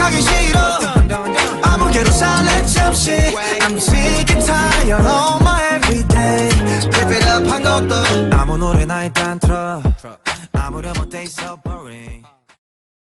생각하기 싫어 아무개로 살래 잠시 I'm sick and tired of my everyday Live it up 한 것도 아무 노래나 일단 틀어 아무렴 어때 so boring